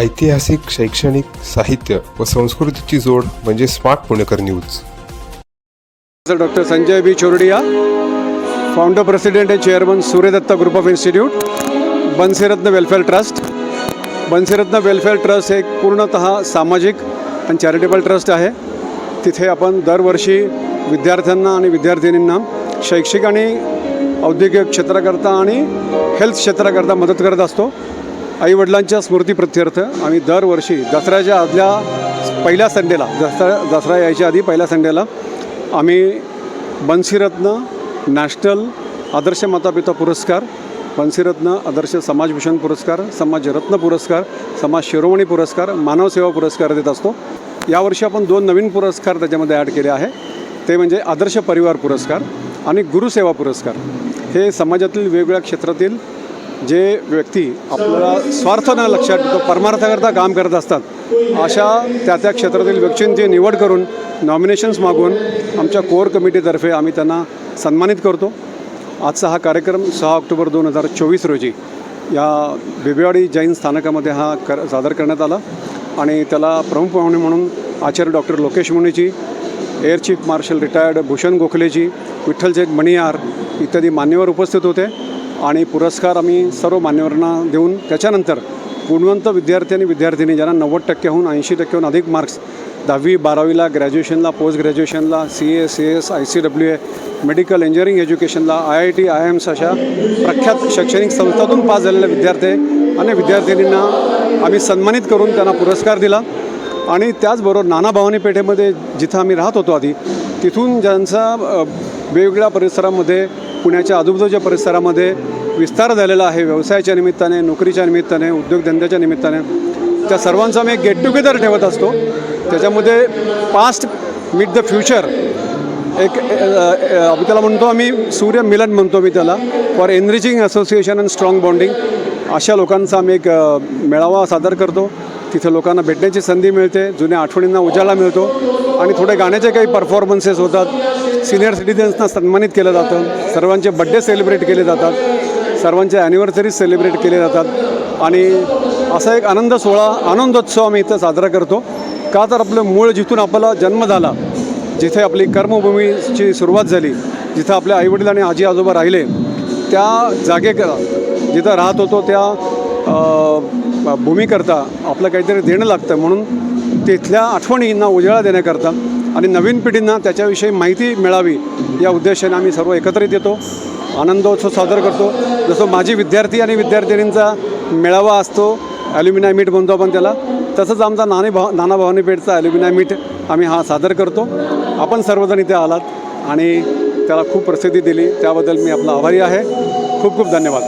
ऐतिहासिक शैक्षणिक साहित्य व संस्कृतीची जोड म्हणजे smart Punekar news. Doctor Sanjay B. Chordiya founder president and chairman Suryadatta group of institute Bansaratna welfare trust Bansaratna welfare trust हे पूर्णत पूर्णतः सामाजिक आणि चॅरिटेबल ट्रस्ट आहे. तिथे आपण दरवर्षी विद्यार्थ्यांना आणि विद्यार्थिनींना शैक्षिक आणि औद्योगिक क्षेत्राकरता आणि हेल्थ क्षेत्राकरता मदत करत असतो. आईवडिलांच्या स्मृतीप्रत्यर्थ आम्ही दरवर्षी दसऱ्याच्या आदल्या पहिल्या संडेला दसरा दसरा यायच्या आधी पहिल्या संडेला आम्ही बन्सीरत्न नॅशनल आदर्श मातापिता पुरस्कार बन्सीरत्न आदर्श समाजभूषण पुरस्कार समाजरत्न पुरस्कार समाज शिरोमणी पुरस्कार मानव सेवा पुरस्कार देत असतो. यावर्षी आपण दोन नवीन पुरस्कार त्याच्यामध्ये ॲड केले आहे. ते म्हणजे आदर्श परिवार पुरस्कार आणि गुरुसेवा पुरस्कार. हे समाजातील वेगवेगळ्या क्षेत्रातील जे व्यक्ती आपल्याला स्वार्थ न लक्षात ठेवतो परमार्थाकरता काम करत असतात अशा त्या त्या क्षेत्रातील व्यक्तींची निवड करून नॉमिनेशन्स मागून आमच्या कोर कमिटीतर्फे आम्ही त्यांना सन्मानित करतो. आजचा हा कार्यक्रम सहा ऑक्टोबर दोन हजार चोवीस रोजी या बिबेवाडी जैन स्थानकामध्ये हा कर सादर करण्यात आला आणि त्याला प्रमुख पाहुणे म्हणून Acharya doctor Lokesh Muniji air chief marshal retired Bhushan Gokhaleji Vitthal Sheth Maniyar इत्यादी मान्यवर उपस्थित होते. आणि पुरस्कार आम्ही सर्व मान्यवरांना देऊन त्याच्यानंतर गुणवंत विद्यार्थी आणि विद्यार्थिनी ज्यांना नव्वद टक्क्याहून ऐंशी टक्क्याहून अधिक मार्क्स दहावी बारावीला ग्रॅज्युएशनला post ग्रॅज्युएशनला C A C S I C W A medical engineering एज्युकेशनला I I T I AIIMS अशा प्रख्यात शैक्षणिक संस्थातून पास झालेले विद्यार्थी आणि विद्यार्थिनींना आम्ही सन्मानित करून त्यांना पुरस्कार दिला. आणि त्याचबरोबर नाना भवानी पेठेमध्ये जिथं आम्ही राहत होतो आधी तिथून ज्यांचा वेगवेगळ्या परिसरामध्ये पुण्याच्या आजूबाजूच्या परिसरामध्ये विस्तार झालेला आहे. व्यवसायाच्या निमित्ताने नोकरीच्या निमित्ताने उद्योगधंद्याच्या निमित्ताने. त्या सर्वांचा आम्ही एक गेट टुगेदर ठेवत असतो. त्याच्यामध्ये पास्ट मीट द फ्युचर एक आम्ही त्याला म्हणतो आम्ही सूर्य मिलन म्हणतो मी त्याला. For enriching association and strong bonding अशा लोकांचा आम्ही एक मेळावा सादर करतो. तिथे लोकांना भेटण्याची संधी मिळते जुन्या आठवणींना उजाला मिळतो आणि थोडे गाण्याचे काही परफॉर्मन्सेस होतात. सिनियर सिटीजन्सना सन्मानित केलं जातं. सर्वांचे बड्डे सेलिब्रेट केले जातात. सर्वांचे ॲनिव्हर्सरीज सेलिब्रेट केले जातात. आणि असा एक आनंद सोहळा आनंदोत्सव आम्ही इथं साजरा करतो. का तर आपलं मूळ जिथून आपला जन्म झाला जिथे आपली कर्मभूमीची सुरुवात झाली जिथं आपल्या आईवडील आणि आजी आजोबा राहिले त्या जागे जिथं राहत होतो त्या भूमीकरता आपलं काहीतरी देणं लागतं. म्हणून तिथल्या आठवणींना उजाळा देण्याकरता आणि नवीन पिढींना त्याच्याविषयी माहिती मिळावी या उद्देशाने आम्ही सर्व एकत्रित येतो. आनंदोत्सव सादर करतो. जसं माझी विद्यार्थी आणि विद्यार्थिनींचा मेळावा असतो ॲल्युमिनाय मीट म्हणतो आपण त्याला तसंच आमचा नाणे भाव नाना भावानी पेठचा ॲल्युमिनाय मीट आम्ही हा सादर करतो. आपण सर्वजण इथे आलात आणि त्याला खूप प्रसिद्धी दिली. त्याबद्दल मी आपला आभारी आहे. खूप खूप धन्यवाद.